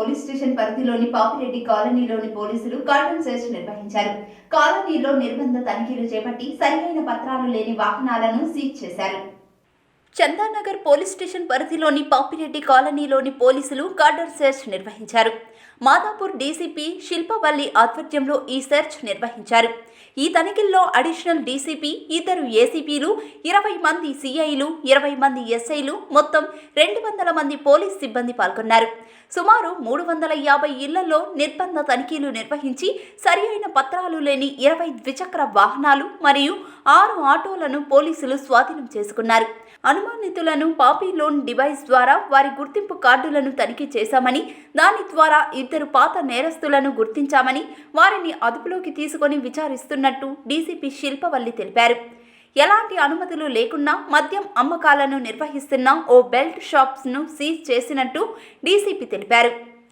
Police station పరిధిలోని పాపిరెడ్డి కాలనీలోని పోలీసులు కార్డన్ సెర్చ్ నిర్వహించారు. కాలనీలో నిర్బంధ తనిఖీలు చేపట్టి సరియైన పత్రాలు లేని వాహనాలను సీజ్ చేశారు. చందానగర్ పోలీస్ స్టేషన్ పరిధిలోని పాపిరెడ్డి కాలనీలోని పోలీసులు కార్డర్ సెర్చ్ నిర్వహించారు. మాదాపూర్ డీసీపీ శిల్పవల్లి ఆధ్వర్యంలో ఈ సెర్చ్ నిర్వహించారు. ఈ తనిఖీల్లో అడిషనల్ డీసీపీ ఇద్దరు ఏసీపీలు ఇరవై మంది సిఐలు ఇరవై మంది ఎస్ఐలు మొత్తం రెండు వందల మంది పోలీస్ సిబ్బంది పాల్గొన్నారు. సుమారు మూడు వందల యాభై ఇళ్ళలో నిర్బంధ తనిఖీలు నిర్వహించి సరి అయిన పత్రాలు లేని ఇరవై ద్విచక్ర వాహనాలు మరియు ఆరు ఆటోలను పోలీసులు స్వాధీనం చేసుకున్నారు. అనుమానితులను పాపీ లోన్ డివైస్ ద్వారా వారి గుర్తింపు కార్డులను తనిఖీ చేశామని దాని ద్వారా ఇద్దరు పాత నేరస్తులను గుర్తించామని వారిని అదుపులోకి తీసుకొని విచారిస్తున్నట్టు డీసీపీ శిల్పవల్లి తెలిపారు. ఎలాంటి అనుమతులు లేకున్నా మద్యం అమ్మకాలను నిర్వహిస్తున్న ఓ బెల్ట్ షాప్స్ను సీజ్ చేసినట్టు డీసీపీ తెలిపారు.